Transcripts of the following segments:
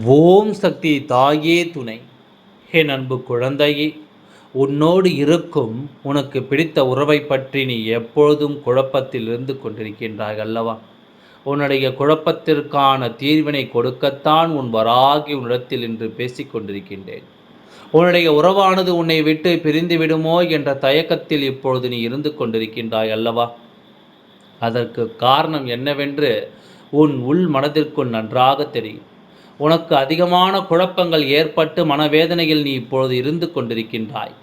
ஓம் சக்தி தாயே துணை. என் அன்பு குழந்தையே உன்னோடு இருக்கும் உனக்கு பிடித்த உறவை பற்றி நீ எப்பொழுதும் குழப்பத்தில் இருந்து கொண்டிருக்கின்றாய் அல்லவா? உன்னுடைய குழப்பத்திற்கான தீர்வினை கொடுக்கத்தான் உன் வராகி உன்னிடத்தில் இன்று பேசிக் கொண்டிருக்கின்றேன். உன்னுடைய உறவானது உன்னை விட்டு பிரிந்து விடுமோ என்ற தயக்கத்தில் இப்பொழுது நீ இருந்து கொண்டிருக்கின்றாய் அல்லவா? அதற்கு காரணம் என்னவென்று உன் உள் மனதிற்குள் நன்றாக தெரியும். உனக்கு அதிகமான குழப்பங்கள் ஏற்பட்டு மனவேதனையில் நீ இப்பொழுது இருந்து கொண்டிருக்கின்றாய்.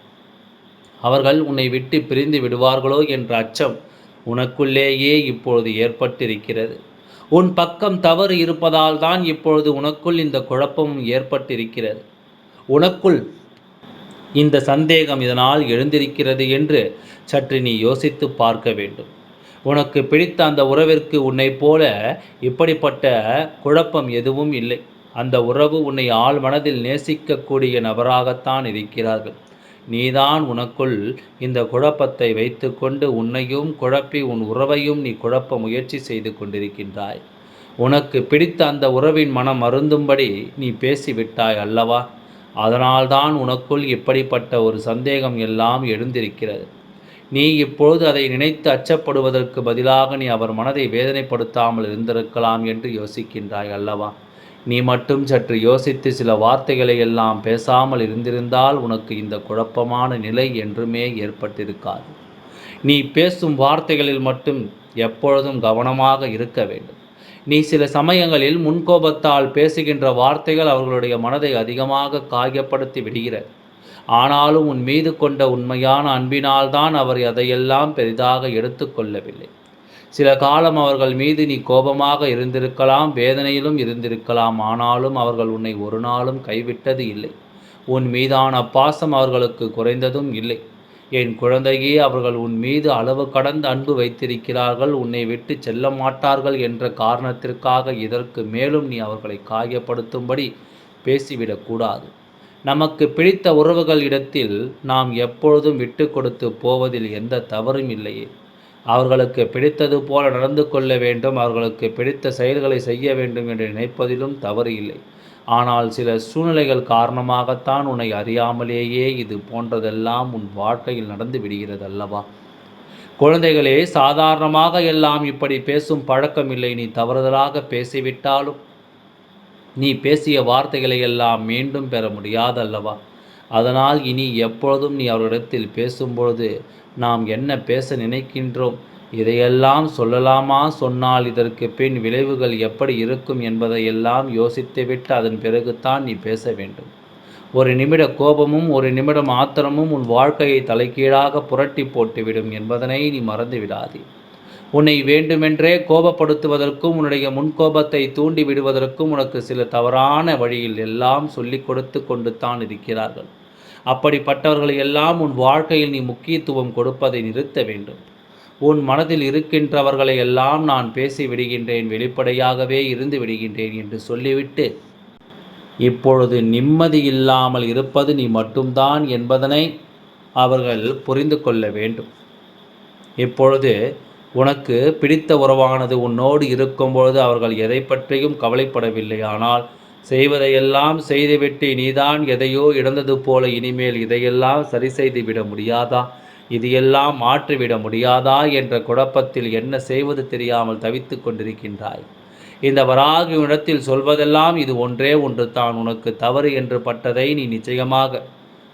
அவர்கள் உன்னை விட்டு பிரிந்து விடுவார்களோ என்ற அச்சம் உனக்குள்ளேயே இப்பொழுது ஏற்பட்டிருக்கிறது. உன் பக்கம் தவறு இருப்பதால் தான் இப்பொழுது உனக்குள் இந்த குழப்பமும் ஏற்பட்டிருக்கிறது. உனக்குள் இந்த சந்தேகம் இதனால் எழுந்திருக்கிறது என்று சற்று நீ யோசித்து பார்க்க வேண்டும். உனக்கு பிடித்த அந்த உறவிற்கு உன்னை போல இப்படிப்பட்ட குழப்பம் எதுவும் இல்லை. அந்த உறவு உன்னை ஆள் மனதில் நேசிக்கக்கூடிய நபராகத்தான் இருக்கிறார்கள். நீதான் உனக்குள் இந்த குழப்பத்தை வைத்துக்கொண்டு உன்னையும் குழப்பி உன் உறவையும் நீ குழப்ப முயற்சி செய்து கொண்டிருக்கின்றாய். உனக்கு பிடித்த அந்த உறவின் மனம் அருந்தும்படி நீ பேசிவிட்டாய் அல்லவா? அதனால்தான் உனக்குள் இப்படிப்பட்ட ஒரு சந்தேகம் எல்லாம் எழுந்திருக்கிறது. நீ இப்பொழுது அதை நினைத்து அச்சப்படுவதற்கு பதிலாக நீ அவர் மனதை வேதனைப்படுத்தாமல் இருந்திருக்கலாம் என்று யோசிக்கின்றாய் அல்லவா? நீ மட்டும் சற்று யோசித்து சில வார்த்தைகளை எல்லாம் பேசாமல் இருந்திருந்தால் உனக்கு இந்த குழப்பமான நிலை என்றுமே ஏற்பட்டிருக்காது. நீ பேசும் வார்த்தைகளில் மட்டும் எப்பொழுதும் கவனமாக இருக்க வேண்டும். நீ சில சமயங்களில் முன்கோபத்தால் பேசுகின்ற வார்த்தைகள் அவர்களுடைய மனதை அதிகமாக காயப்படுத்தி விடுகிறது. ஆனாலும் உன் மீது கொண்ட உண்மையான அன்பினால்தான் அவர் அதையெல்லாம் பெரிதாக எடுத்துக்கொள்ளவில்லை. சில காலம் அவர்கள் மீது நீ கோபமாக இருந்திருக்கலாம் வேதனையிலும் இருந்திருக்கலாம் ஆனாலும் அவர்கள் உன்னை ஒரு நாளும் கைவிட்டது இல்லை. உன் மீதான பாசம் அவர்களுக்கு குறைந்ததும் இல்லை. என் குழந்தையே அவர்கள் உன் மீது அளவு கடந்த அன்பு வைத்திருக்கிறார்கள் உன்னை விட்டு செல்ல மாட்டார்கள் என்ற காரணத்திற்காக இதற்கு மேலும் நீ அவர்களை காயப்படுத்தும்படி பேசிவிடக்கூடாது நமக்கு பிடித்த உறவுகள் இடத்தில் நாம் எப்பொழுதும் விட்டு கொடுத்து போவதில் எந்த தவறும் இல்லையே. அவர்களுக்கு பிடித்தது போல நடந்து கொள்ள வேண்டும் அவர்களுக்கு பிடித்த செயல்களை செய்ய வேண்டும் என்று நினைப்பதிலும் தவறு இல்லை. ஆனால் சில சூழ்நிலைகள் காரணமாகத்தான் உன்னை அறியாமலேயே இது போன்றதெல்லாம் உன் வாழ்க்கையில் நடந்து விடுகிறது அல்லவா குழந்தைகளே சாதாரணமாக எல்லாம் இப்படி பேசும் பழக்கம் இல்லை. நீ தவறுதலாக பேசிவிட்டாலும் நீ பேசிய வார்த்தைகளை எல்லாம் மீண்டும் பெற முடியாதல்லவா? அதனால் இனி எப்பொழுதும் நீ அவரிடத்தில் பேசும்பொழுது நாம் என்ன பேச நினைக்கின்றோம்? இதையெல்லாம் சொல்லலாமா? சொன்னால் இதற்கு பின் விளைவுகள் எப்படி இருக்கும் என்பதையெல்லாம் யோசித்துவிட்டு அதன் பிறகுதான் நீ பேச வேண்டும். ஒரு நிமிட கோபமும் ஒரு நிமிடம் ஆத்திரமும் உன் வாழ்க்கையை தலைகீழாக புரட்டி போட்டுவிடும் என்பதனை நீ மறந்துவிடாதே. உன்னை வேண்டுமென்றே கோபப்படுத்துவதற்கும் உன்னுடைய முன்கோபத்தை தூண்டி விடுவதற்கும் உனக்கு சில தவறான வழியில் எல்லாம் சொல்லிக் கொடுத்து கொண்டு தான் இருக்கிறார்கள். அப்படிப்பட்டவர்களை எல்லாம் உன் வாழ்க்கையில் நீ முக்கியத்துவம் கொடுப்பதை நிறுத்த வேண்டும். உன் மனதில் இருக்கின்றவர்களை எல்லாம் நான் பேசி விடுகின்றேன் வெளிப்படையாகவே இருந்து விடுகின்றேன் என்று சொல்லிவிட்டு இப்பொழுது நிம்மதி இல்லாமல் இருப்பது நீ மட்டும்தான் என்பதனை அவர்கள் புரிந்து கொள்ள வேண்டும். இப்பொழுது உனக்கு பிடித்த உறவானது உன்னோடு இருக்கும்பொழுது அவர்கள் எதை பற்றியும் கவலைப்படவில்லை. ஆனால் செய்வதையெல்லாம் செய்துவிட்டு நீதான் எதையோ இழந்தது போல இனிமேல் இதையெல்லாம் சரி செய்து விட முடியாதா? இது எல்லாம் மாற்றிவிட முடியாதா? என்ற குழப்பத்தில் என்ன செய்வது தெரியாமல் தவித்து கொண்டிருக்கின்றாய். இந்த வராகி இடத்தில் சொல்வதெல்லாம் இது ஒன்றே ஒன்று தான் உனக்கு தவறு என்று பட்டதை நீ நிச்சயமாக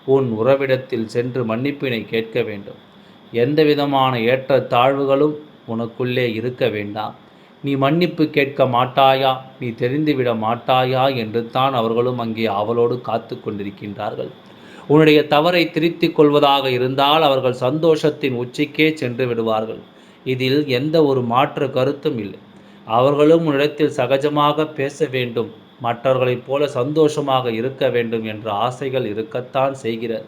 உன் உறவிடத்தில் சென்று மன்னிப்பினை கேட்க வேண்டும். எந்த விதமான ஏற்ற தாழ்வுகளும் உனக்குள்ளே இருக்க வேண்டாம். நீ மன்னிப்பு கேட்க மாட்டாயா? நீ தெரிந்துவிட மாட்டாயா? என்று தான் அவர்களும் அங்கே அவளோடு காத்து கொண்டிருக்கின்றார்கள். உன்னுடைய தவறை திருத்திக் கொள்வதாக இருந்தால் அவர்கள் சந்தோஷத்தின் உச்சிக்கே சென்று விடுவார்கள். இதில் எந்த ஒரு மாற்று கருத்தும் இல்லை. அவர்களும் உன்னிடத்தில் சகஜமாக பேச வேண்டும். மற்றவர்களைப் போல சந்தோஷமாக இருக்க வேண்டும் என்ற ஆசைகள் இருக்கத்தான் செய்கிறது.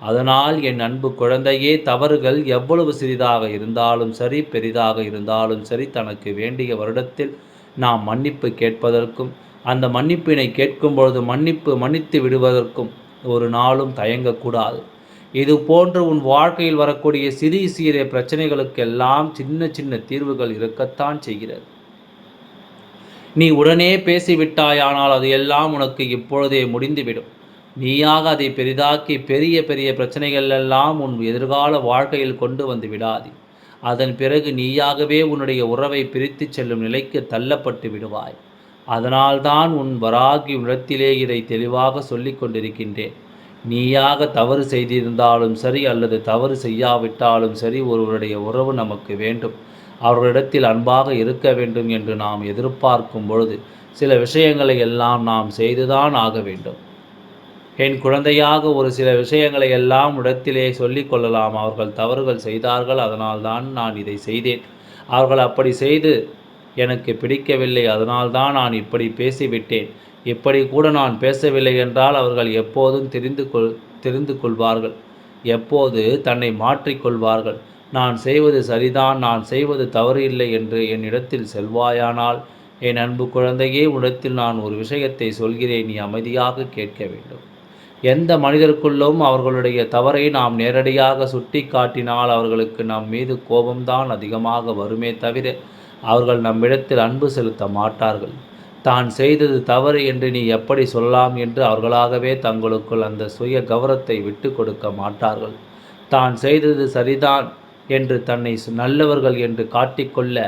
அதனால் என் அன்பு குழந்தையே தவறுகள் எவ்வளவு சிறிதாக இருந்தாலும் சரி பெரிதாக இருந்தாலும் சரி தனக்கு வேண்டிய வருடத்தில் நாம் மன்னிப்பு கேட்பதற்கும் அந்த மன்னிப்பினை கேட்கும் பொழுது மன்னிப்பு மன்னித்து விடுவதற்கும் ஒரு நாளும் தயங்கக்கூடாது. இது போன்று உன் வாழ்க்கையில் வரக்கூடிய சிறிய சிறிய பிரச்சனைகளுக்கெல்லாம் சின்ன சின்ன தீர்வுகள் இருக்கத்தான் செய்கிறது. நீ உடனே பேசிவிட்டாயானால் அது எல்லாம் உனக்கு இப்பொழுதே முடிந்துவிடும். நீயாக அதை பெரிதாக்கி பெரிய பெரிய பிரச்சனைகள் எல்லாம் உன் எதிர்கால வாழ்க்கையில் கொண்டு வந்து விடாதே. அதன் பிறகு நீயாகவே உன்னுடைய உறவை பிரித்து செல்லும் நிலைக்கு தள்ளப்பட்டு விடுவாய். அதனால்தான் உன் வராகி இடத்திலே இதை தெளிவாக சொல்லி கொண்டிருக்கின்றேன். நீயாக தவறு செய்திருந்தாலும் சரி அல்லது தவறு செய்யாவிட்டாலும் சரி ஒருவருடைய உறவு நமக்கு வேண்டும். அவர்களிடத்தில் அன்பாக இருக்க வேண்டும் என்று நாம் எதிர்பார்க்கும் பொழுது சில விஷயங்களை எல்லாம் நாம் செய்துதான் ஆக வேண்டும். என் குழந்தையாக ஒரு சில விஷயங்களை எல்லாம் இடத்திலே சொல்லிக் கொள்ளலாம். அவர்கள் தவறுகள் செய்தார்கள் அதனால்தான் நான் இதை செய்தேன். அவர்கள் அப்படி செய்து எனக்கு பிடிக்கவில்லை அதனால்தான் நான் இப்படி பேசிவிட்டேன். இப்படி கூட நான் பேசவில்லை என்றால் அவர்கள் எப்போதும் தெரிந்து கொள் தெரிந்து கொள்வார்கள். எப்போது தன்னை மாற்றிக்கொள்வார்கள் நான் செய்வது சரிதான் நான் செய்வது தவறு இல்லை என்று என்னிடத்தில் செல்வாயானால் என் அன்பு குழந்தையே உடத்தில் நான் ஒரு விஷயத்தை சொல்கிறேன் நீ அமைதியாக கேட்க வேண்டும். எந்த மனிதருக்குள்ளும் அவர்களுடைய தவறை நாம் நேரடியாக சுட்டி காட்டினால் அவர்களுக்கு நம் மீது கோபம்தான் அதிகமாக வருமே தவிர அவர்கள் நம்மிடத்தில் அன்பு செலுத்த மாட்டார்கள். தான் செய்தது தவறு என்று நீ எப்படி சொல்லலாம் என்று அவர்களாகவே தங்களுக்குள் அந்த சுய கௌரவத்தை விட்டு கொடுக்க மாட்டார்கள். தான் செய்தது சரிதான் என்று தன்னை நல்லவர்கள் என்று காட்டிக்கொள்ள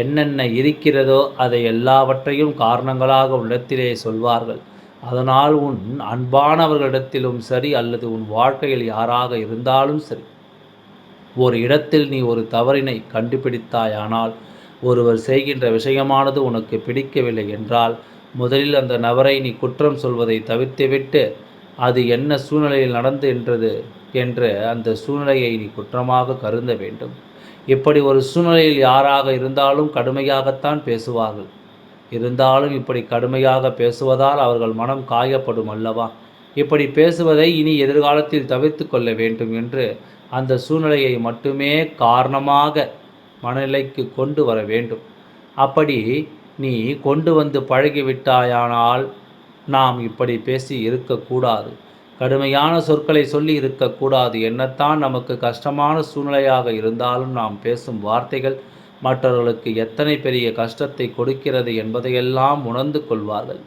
என்னென்ன இருக்கிறதோ அதை எல்லாவற்றையும் காரணங்களாக உள்ளத்திலே சொல்வார்கள். அதனால் உன் அன்பானவர்களிடத்திலும் சரி அல்லது உன் வாழ்க்கையில் யாராக இருந்தாலும் சரி ஒரு இடத்தில் நீ ஒரு தவறினை கண்டுபிடித்தாயானால் ஒருவர் செய்கின்ற விஷயமானது உனக்கு பிடிக்கவில்லை என்றால் முதலில் அந்த நபரை நீ குற்றம் சொல்வதை தவிர்த்துவிட்டு அது என்ன சூழ்நிலையில் நடந்து என்றது என்று அந்த சூழ்நிலையை நீ குற்றமாக கருத வேண்டும். இப்படி ஒரு சூழ்நிலையில் யாராக இருந்தாலும் கடுமையாகத்தான் பேசுவார்கள். இருந்தாலும் இப்படி கடுமையாக பேசுவதால் அவர்கள் மனம் காயப்படும் அல்லவா? இப்படி பேசுவதை இனி எதிர்காலத்தில் தவிர்த்து கொள்ள வேண்டும் என்று அந்த சூழ்நிலையை மட்டுமே காரணமாக மனநிலைக்கு கொண்டு வர வேண்டும். அப்படி நீ கொண்டு வந்து பழகிவிட்டாயானால் நாம் இப்படி பேசி இருக்கக்கூடாது. கடுமையான சொற்களை சொல்லி இருக்கக்கூடாது. என்னத்தான் நமக்கு கஷ்டமான சூழ்நிலையாக இருந்தாலும் நாம் பேசும் வார்த்தைகள் மற்றவர்களுக்கு எத்தனை பெரிய கஷ்டத்தை கொடுக்கிறது என்பதையெல்லாம் உணர்ந்து கொள்வார்கள்.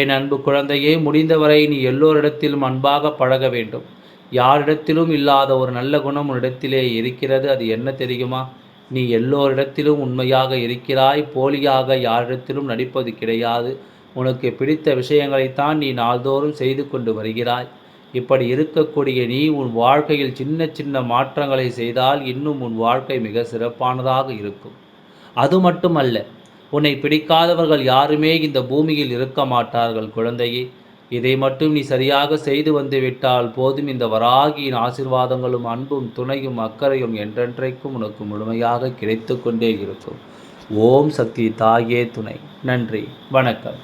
என் அன்பு குழந்தையே முடிந்தவரை நீ எல்லோரிடத்திலும் அன்பாக பழக வேண்டும். யாரிடத்திலும் இல்லாத ஒரு நல்ல குணம் உன்னிடத்திலே இருக்கிறது அது என்ன தெரியுமா? நீ எல்லோரிடத்திலும் உண்மையாக இருக்கிறாய் போலியாக யாரிடத்திலும் நடிப்பது கிடையாது. உனக்கு பிடித்த விஷயங்களைத்தான் நீ நாள்தோறும் செய்து கொண்டு வருகிறாய். இப்படி இருக்கக்கூடிய நீ உன் வாழ்க்கையில் சின்ன சின்ன மாற்றங்களை செய்தால் இன்னும் உன் வாழ்க்கை மிக சிறப்பானதாக இருக்கும். அது மட்டுமல்ல உன்னை பிடிக்காதவர்கள் யாருமே இந்த பூமியில் இருக்க மாட்டார்கள் குழந்தையே. இதை மட்டும் நீ சரியாக செய்து வந்து விட்டால் போதும். இந்த வராகியின் ஆசிர்வாதங்களும் அன்பும் துணையும் அக்கறையும் என்றென்றைக்கும் உனக்கு முழுமையாக கிடைத்து கொண்டே இருக்கும். ஓம் சக்தி தாயே துணை. நன்றி வணக்கம்.